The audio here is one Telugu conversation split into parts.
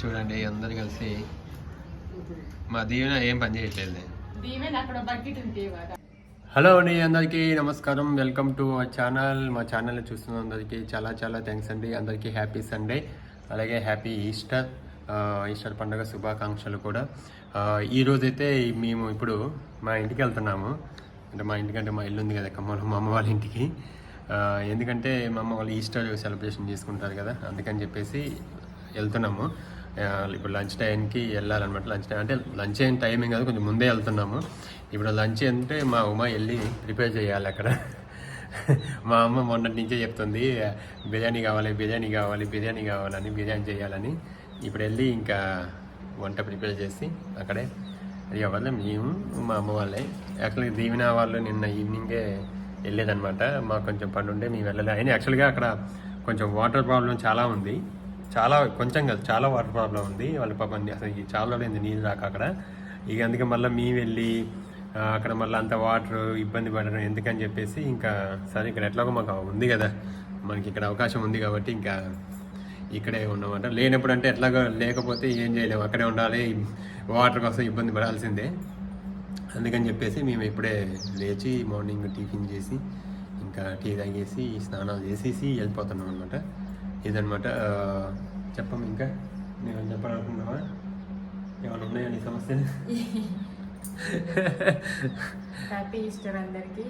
చూడండి అందరు కలిసి. మా దీవెన ఏం పని చేయట్లేదు. హలో అండి అందరికీ నమస్కారం. Welcome to our channel. మా ఛానల్ చూస్తున్న అందరికీ చాలా చాలా థ్యాంక్స్ అండి. అందరికీ హ్యాపీ సండే అలాగే హ్యాపీ ఈస్టర్ ఈస్టర్ పండుగ శుభాకాంక్షలు కూడా. ఆ, ఈ రోజైతే మేము ఇప్పుడు మా ఇంటికి వెళ్తున్నాము. అంటే మా ఇంటికి అంటే మా ఇల్లు ఉంది కదా ఖమ్మంలో మా అమ్మ వాళ్ళ ఇంటికి. ఎందుకంటే మా అమ్మ వాళ్ళు ఈస్టర్ సెలబ్రేషన్ చేసుకుంటారు కదా అందుకని చెప్పేసి వెళ్తున్నాము. ఇప్పుడు లంచ్ టైంకి వెళ్ళాలన్నమాట. లంచ్ టైం అంటే లంచ్ అయిన టైమింగ్ కాదు కొంచెం ముందే వెళ్తున్నాము. ఇప్పుడు లంచ్ అంటే మా ఉమా వెళ్ళి ప్రిపేర్ చేయాలి అక్కడ. మా అమ్మ మొన్నటి నుంచే చెప్తుంది బిర్యానీ కావాలి బిర్యానీ కావాలి బిర్యానీ కావాలని బిర్యానీ చేయాలని. ఇప్పుడు వెళ్ళి ఇంకా వంట ప్రిపేర్ చేసి అక్కడే అది అవ్వాలి మేము మా అమ్మ వాళ్ళే. యాక్చువల్గా దీవెన వాళ్ళు నిన్న ఈవినింగే వెళ్ళేదన్నమాట. మాకు కొంచెం పని ఉండే మేము వెళ్ళలే. అయినా యాక్చువల్గా అక్కడ కొంచెం వాటర్ ప్రాబ్లం చాలా ఉంది. చాలా కొంచెం కాదు చాలా వాటర్ ప్రాబ్లం ఉంది. వాళ్ళ పాపం అసలు చాలా లేదు నీళ్ళు రాక అక్కడ. ఇక అందుకే మళ్ళీ మేము వెళ్ళి అక్కడ మళ్ళీ అంత వాటర్ ఇబ్బంది పడడం ఎందుకని చెప్పేసి ఇంకా సరే ఇక్కడ ఎట్లాగో మాకు ఉంది కదా. మనకి ఇక్కడ అవకాశం ఉంది కాబట్టి ఇంకా ఇక్కడే ఉన్నామంట. లేనప్పుడు అంటే ఎట్లాగో లేకపోతే ఏం చేయలేము. అక్కడే ఉండాలి. వాటర్ కోసం ఇబ్బంది పడాల్సిందే. అందుకని చెప్పేసి మేము ఇప్పుడే లేచి మార్నింగ్ టిఫిన్ చేసి ఇంకా టీ తాగేసి స్నానాలు చేసేసి వెళ్ళిపోతున్నాం అనమాట ఇదనమాట చెప్పం ఇంకా? నేను చెప్పాలనుకున్నావా ఏమైనా ఉన్నాయా నీ సమస్యలు? హ్యాపీ ఈస్టర్ అందరికి.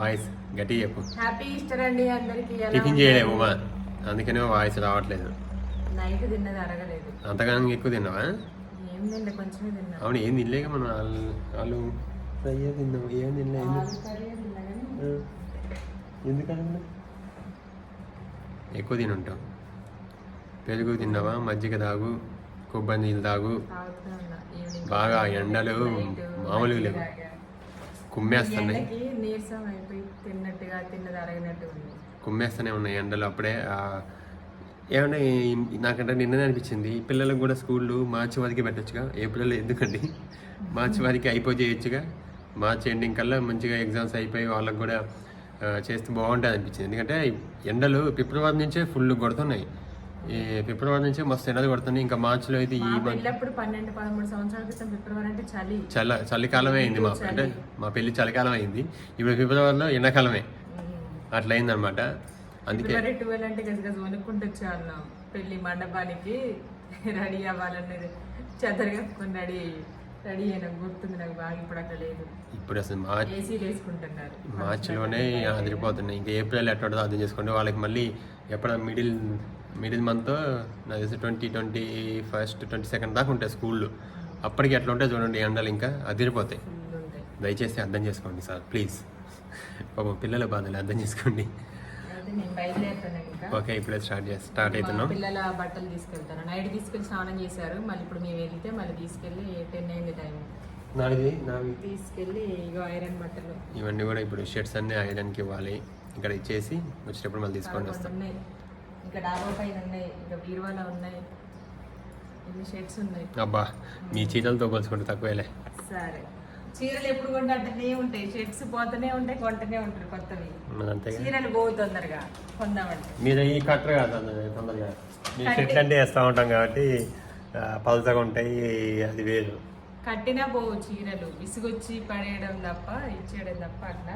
వాయిస్ గట్టి చెప్పు. హ్యాపీ ఈస్టర్ అండి అందరికి. టిఫిన్ చేయలేము మా అందుకనే వాయిస్ రావట్లేదు. నైట్ తిన్నది అరగలేదు అంతగానం ఎక్కువ తిన్నావా? ఏం తిండే కొంచెమే తిన్నా. అవును ఏం తినలేక మనం వాళ్ళు వాళ్ళు ఫ్రై తిన్నాం. ఏం తినలే ఎందుకు ఆలు తిన్నా. ఎందుకన్నా ఎక్కువ తినుంటాం. పెరుగు తిన్నావా? మజ్జిగ తాగు కొబ్బరి నీళ్ళు తాగు. బాగా ఎండలు మామూలుగా లేవు. కుమ్మేస్తున్నాయి. కుమ్మేస్తూనే ఉన్నాయి ఎండలు అప్పుడే. ఏమన్నా నాకంటే నిన్ననే అనిపించింది. పిల్లలకు కూడా స్కూళ్ళు మార్చి వరకు పెట్టచ్చుగా. ఏప్రిల్ ఎందుకండి? మార్చి వరకు అయిపోయి చేయొచ్చుగా. మార్చి ఎండింగ్ కల్లా మంచిగా ఎగ్జామ్స్ అయిపోయి వాళ్ళకి కూడా చేస్తే బాగుంటుంది అనిపించింది. ఎందుకంటే ఎండలు ఫిబ్రవరి నుంచే ఫుల్ కొడుతున్నాయి. ఈ ఫిబ్రవరి నుంచే మస్తు ఎండలు కొడుతున్నాయి. ఇంకా మార్చిలో అయితే ఈ పన్నెండు పదమూడు సంవత్సరాల క్రితం ఫిబ్రవరి అంటే చలి. చల్ల చలికాలమే అయింది మా అంటే మా పెళ్ళి చలికాలం అయింది. ఇప్పుడు ఫిబ్రవరిలో ఎండాకాలమే. అట్లా అయిందనమాట అందుకే ట్వెల్వ్ అంటే గజగజ వణుక్కుంటూ వచ్చేవాళ్ళం. పెళ్ళి మండపానికి రెడీ అవ్వాలనేది చెదర కప్పుకొని రెడీ రెడీ అయినా. గుర్తుంది నాకు బాగా. ఇప్పుడు అట్లా లేదు. ఇప్పుడు అసలు మార్చ్ ఏసీలు వేసుకుంటున్నారు. మార్చిలోనే అదిరిపోతున్నాయి. ఇంకా ఏప్రిల్ ఎట్లా అర్థం చేసుకోండి. వాళ్ళకి మళ్ళీ ఎప్పుడు మిడిల్ మిడిల్ మంత్ నాకు తెలిసి twenty twenty first twenty second దాకా ఉంటాయి స్కూళ్ళు. అప్పటికి ఎట్లా ఉంటాయి చూడండి ఎండలు ఇంకా అదిరిపోతాయి. దయచేసి అర్థం చేసుకోండి సార్ ప్లీజ్. పాపం పిల్లల బాధలు అర్థం చేసుకోండి. ఓకే ఇప్పుడే స్టార్ట్ చేసి స్టార్ట్ అవుతున్నాం పిల్లల బట్టలు తీసుకెళ్తాను. నైట్ తీసుకెళ్ళి స్నానం చేశారు మళ్ళీ ఇప్పుడు మేము వెళ్తే మళ్ళీ తీసుకెళ్ళి టెన్ అయింది టైం నాది నావి తీసుకెళ్ళి ఇగో ఐరన్ బట్టలు. ఇవన్నీ కూడా ఇప్పుడు షర్ట్స్ అన్నీ ఐరన్కి ఇవ్వాలి. ఇక్కడ ఇచ్చేసి వచ్చేటప్పుడు మళ్ళీ తీసుకొని వస్తాం. ఇంకా డాబా పైన ఉన్నాయి ఇంకా బీరువాలో ఉన్నాయి ఇన్ని షర్ట్స్ ఉన్నాయి. అబ్బా మీ చీరలతో పోల్చుకుంటే తక్కువేలే. సరే. చీరలు ఎప్పుడు కొంటే ఉంటాయి షర్ట్స్ పోతూనే ఉంటాయి కొంటనే ఉంటారు కొత్తవి. చీరలు పోవు తొందరగా కొందామంటే. మీరు ఈ కట్టరు కాదు తొందరగా. మీరు షర్ట్లు అంటే వేస్తూ ఉంటాం కాబట్టి ఆ, పలచగా ఉంటాయి అది వేరు. కట్టినా పోవు చీరలు. విసుగొచ్చి పడేయడం తప్ప ఇచ్చేయడం తప్ప అట్లా.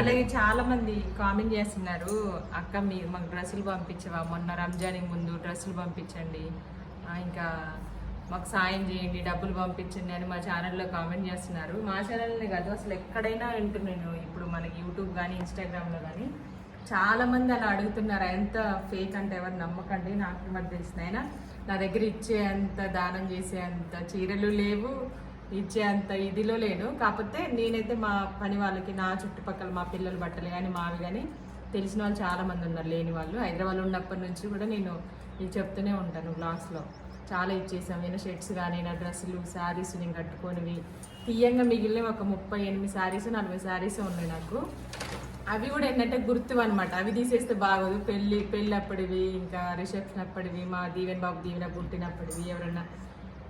అలాగే చాలా మంది కామెంట్ చేస్తున్నారు. అక్క మీరు మాకు డ్రెస్సులు పంపించవా? మొన్న రంజానికి ముందు డ్రెస్సులు పంపించండి. ఇంకా మాకు సాయం చేయండి డబ్బులు పంపించండి అని మా ఛానల్లో కామెంట్ చేస్తున్నారు. మా ఛానల్నే కాదు అసలు ఎక్కడైనా వింటున్నాను. ఇప్పుడు మనకి యూట్యూబ్ కానీ ఇన్స్టాగ్రామ్లో కానీ చాలా మంది అలా అడుగుతున్నారు. ఎంత ఫేక్ అంటే ఎవరు నమ్మకండి? నాకు మరి తెలిసిన అయినా నా దగ్గర ఇచ్చే అంత దానం చేసే అంత చీరలు లేవు. ఇచ్చే అంత ఇదిలో లేను కాకపోతే నేనైతే మా పని వాళ్ళకి నా చుట్టుపక్కల మా పిల్లల బట్టలు కానీ మావి కానీ తెలిసిన వాళ్ళు చాలామంది ఉన్నారు లేని వాళ్ళు. హైదరాబాద్ ఉన్నప్పటి నుంచి కూడా నేను ఇది చెప్తూనే ఉంటాను బ్లాగ్స్లో చాలా ఇచ్చేసాం. నేను షర్ట్స్ కానీ నా డ్రెస్సులు శారీస్ నేను కట్టుకోనివి. తీయంగా మిగిలిన ఒక ముప్పై ఎనిమిది శారీస్ నలభై శారీస్ ఉన్నాయి నాకు. అవి కూడా ఏంటంటే గుర్తు అనమాట అవి తీసేస్తే బాగోదు. పెళ్ళి పెళ్ళి అప్పటివి ఇంకా రిసెప్షన్ అప్పటివి మా దీవెన్ బాబు దీవెన పుట్టినప్పటివి ఎవరన్నా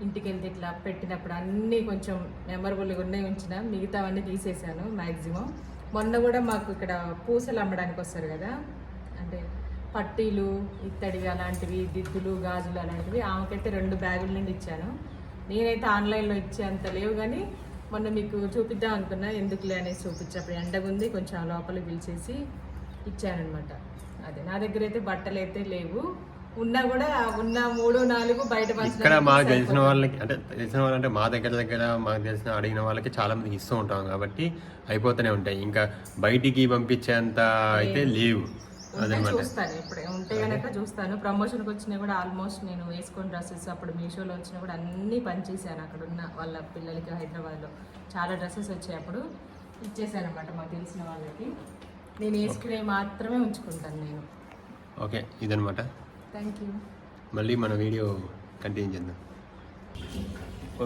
ఇంటికి వెళ్తే ఇట్లా పెట్టినప్పుడు అన్నీ కొంచెం మెమరబుల్గా ఉన్నాయి ఉంచిన మిగతావన్నీ తీసేసాను మ్యాక్సిమం మొన్న కూడా మాకు ఇక్కడ పూసలు అమ్మడానికి వస్తారు కదా అంటే పట్టీలు ఇత్తడిగా అలాంటివి దిద్దులు గాజులు అలాంటివి ఆమెకైతే రెండు బ్యాగుల నుండి ఇచ్చాను. నేనైతే ఆన్లైన్లో ఇచ్చేంత లేవు కానీ మొన్న మీకు చూపిద్దాం అనుకున్నా ఎందుకులే అనేసి చూపించప్పుడు ఎండగుంది కొంచెం లోపలికి పిలిచేసి ఇచ్చానమాట అదే నా దగ్గర అయితే బట్టలు అయితే లేవు. ఉన్నా కూడా ఉన్న మూడు నాలుగు బయట ఇక్కడ మాకు తెలిసిన వాళ్ళకి అంటే తెలిసిన వాళ్ళంటే మా దగ్గర దగ్గర మాకు తెలిసిన అడిగిన వాళ్ళకి చాలా మందికి ఇస్తూ ఉంటాం కాబట్టి అయిపోతూనే ఉంటాయి. ఇంకా బయటికి పంపించేంత అయితే లేవు. చూస్తాను ఇప్పుడు. ఉంటే కనుక చూస్తాను. ప్రమోషన్కి వచ్చినా కూడా ఆల్మోస్ట్ నేను వేసుకొని డ్రెస్సెస్ అప్పుడు మీషోలో వచ్చినా కూడా అన్నీ పనిచేసాను అక్కడ ఉన్న వాళ్ళ పిల్లలకి హైదరాబాద్లో. చాలా డ్రెస్సెస్ వచ్చాయి అప్పుడు. ఇచ్చేసాను అనమాట మాకు తెలిసిన వాళ్ళకి. నేను వేసుకునే మాత్రమే ఉంచుకుంటాను నేను. ఓకే ఇదనమాట థ్యాంక్ యూ మళ్ళీ మన వీడియో కంటిన్యూ చేద్దాం.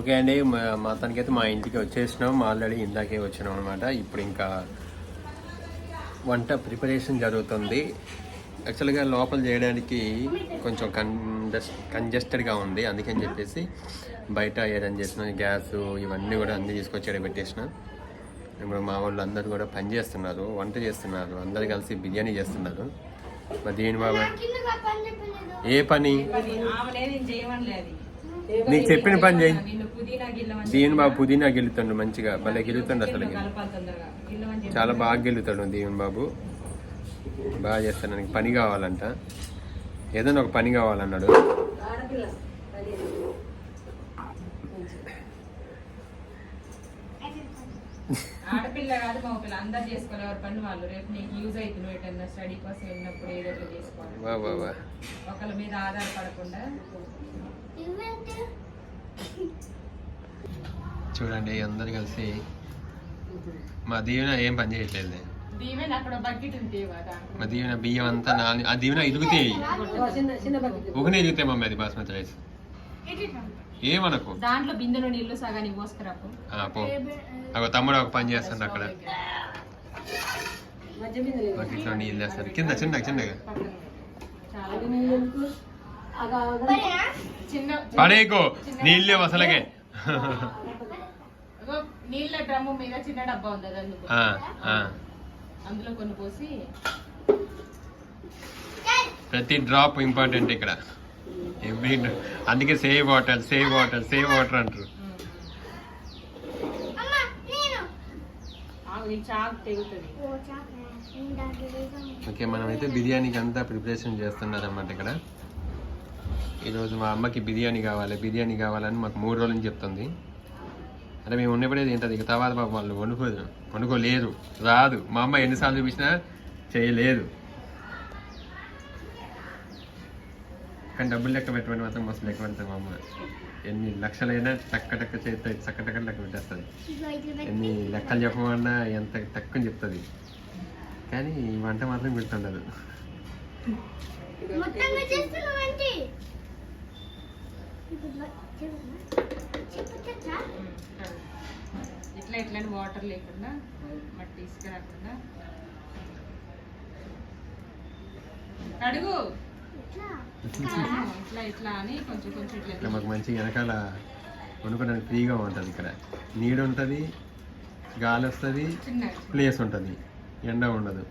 ఓకే అండి మా- మా తనకైతే మా ఇంటికి వచ్చేసినాం. ఆల్రెడీ ఇందాకే వచ్చినాం అనమాట ఇప్పుడు ఇంకా వంట ప్రిపరేషన్ జరుగుతుంది. యాక్చువల్గా లోపల చేయడానికి కొంచెం కంజెస్ట్ కంజెస్టెడ్గా ఉంది. అందుకని చెప్పేసి బయట అరేంజ్ చేసిన గ్యాస్ ఇవన్నీ కూడా అన్నీ తీసుకొచ్చి ఇక్కడ పెట్టేసిన. ఇప్పుడు మా వాళ్ళు అందరూ కూడా పని చేస్తున్నారు వంట చేస్తున్నారు. అందరు కలిసి బిర్యానీ చేస్తున్నారు. మరి దీని బాబా ఏ పని? నీకు చెప్పిన పని చేయి. దీని బాబు పుదీనా గెలుతుండు మంచిగా. భలే గెలుతుండు అసలు చాలా బాగా గెలుతాడు దీవెన్ బాబు. బాగా చేస్తాను నాకు పని కావాలంట. ఏదైనా ఒక పని కావాలన్నాడు. ఆడపిల్ల కాదు మా పిల్ల అందరు చేసుకోవాలి. ఎవరి పని వాళ్ళు. రేపు నీకు యూజ్ అవుతుంది ఎటన్నా స్టడీ కోసం వెళ్ళినప్పుడు ఏదో ఒకటి చేసుకోవాలి. వా వా వా. ఒకళ్ళ మీద ఆధారపడకుండా చూడండి అందరు కలిసి మా దీవెన ఏం పని చేయట్లేదు. దీవెన అక్కడ బకెట్ ఉంటే కదా మా దీవెన బియ్యం అంతా నాని ఆ దీవెన ఇరుగుతాయి. ఒకనే ఇరుగుతాయి మమ్మీ అది బాస్మతి రైస్. ఏమనకు? దాంట్లో బిందెలో నీళ్ళు సగానికి పోసుకురాపు ఆ, పో. అగో తమ్ముడు ఒక పని చేస్తాడు అక్కడ. బకెట్లో నీళ్ళు వేస్తాడు కింద చిన్నగా చిన్నగా. చిన్న పడేకో. నీళ్ళే అసలకే. నీళ్ళ డ్రమ్ము మీద చిన్న డబ్బా ఉంది అందుకు. అందులో కొన్ని పోసి. ప్రతి డ్రాప్ ఇంపార్టెంట్ ఇక్కడ. ఎవ్రీ అందుకే save water save water save water అంటారు. ఓకే మనమైతే బిర్యానీకి అంతా ప్రిపరేషన్ చేస్తున్నారన్నమాట ఇక్కడ. ఈరోజు మా అమ్మకి బిర్యానీ కావాలి బిర్యానీ కావాలని మాకు మూడు రోజుల నుంచి చెప్తుంది. అంటే మేము ఉన్నప్పుడే తింటుంది ఇక తర్వాత పాపం వాళ్ళు వండుకోదు వండుకోలేదు. రాదు. మా అమ్మ ఎన్నిసార్లు చూపించినా చేయలేదు. కానీ డబ్బులు లెక్క పెట్టమని మాత్రం మస్తు లెక్క పెడతాం మా అమ్మ. ఎన్ని లక్షలైనా టక్క టక్క చేస్తుంది చక్క టక్క లెక్క పెట్టేస్తుంది. ఎన్ని లెక్కలు చెప్పమన్నా ఎంత తక్కువ చెప్తుంది. కానీ ఈ వంట మాత్రం గుర్తుండదు. ఇట్లా ఇట్లా వాటర్ లేకుండా మట్టి ఇసుక రాకుండా. కడుగు ఎట్లా ఆ, ఇట్లా ఇట్లా అని కొంచెం కొంచెం ఇట్లా ఇక్కడ మాకు మంచి వెనకాల వండుకోవడానికి ఫ్రీగా ఉంటుంది ఇక్కడ. నీడ ఉంటుంది గాలి వస్తుంది ప్లేస్ ఉంటుంది ఎండ ఉండదు.